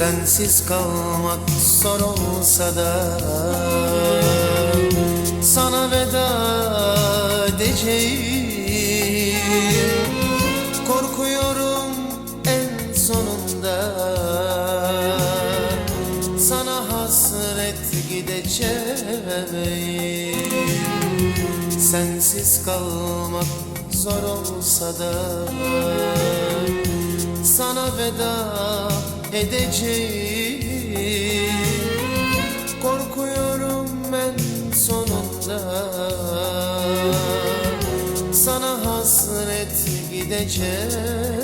Sensiz kalmak zor olsa da Sana veda edeceğim. Korkuyorum en sonunda. Sana hasret gideceğim. Sensiz kalmak zor olsa da Sana veda edeceğim. Korkuyorum en sonunda. Sana hasret gideceğim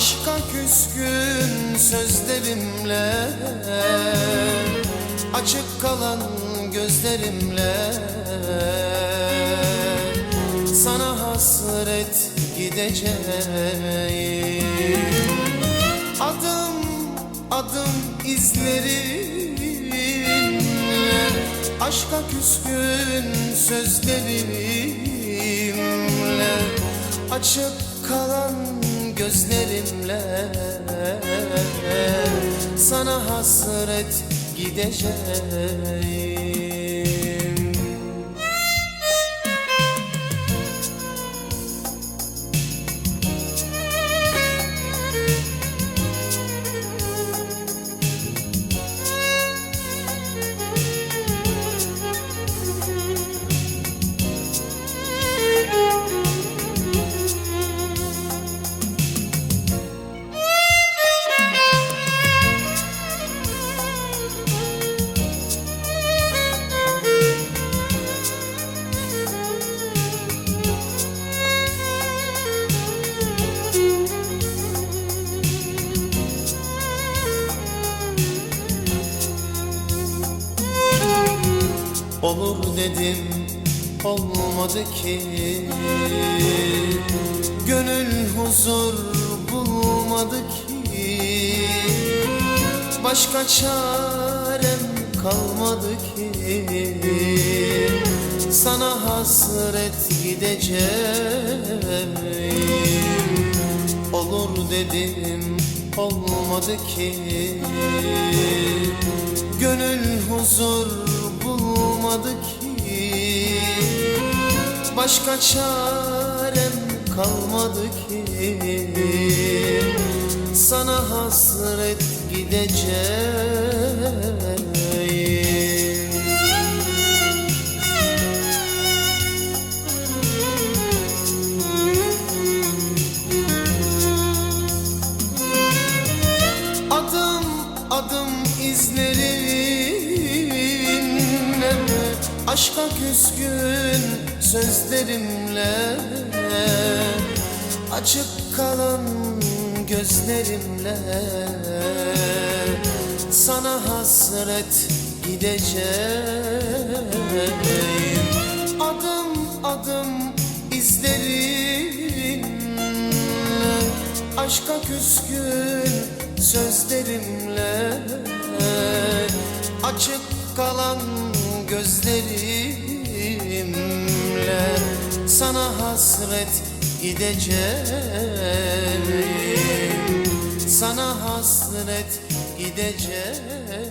Aşka küskün sözlerimle Açık kalan gözlerimle. Sana hasret gideceğim. Adım adım izlerinle Aşka küskün sözlerimle Açık kalan gözlerimle. Sana hasret gideceğim Olur dedim olmadı ki. Gönül huzur bulmadı ki. Başka çarem kalmadı ki. Sana hasret gideceğim. Olur dedim olmadı ki. Gönül huzur bulmadı ki. Başka çarem kalmadı ki. Sana hasret gideceğim Aşka küskün sözlerimle Açık kalan gözlerimle Sana hasret gideceğim. Adım adım izlerinle Aşka küskün sözlerimle Açık kalan gözlerimle Sana hasret gideceğim. Sana hasret gideceğim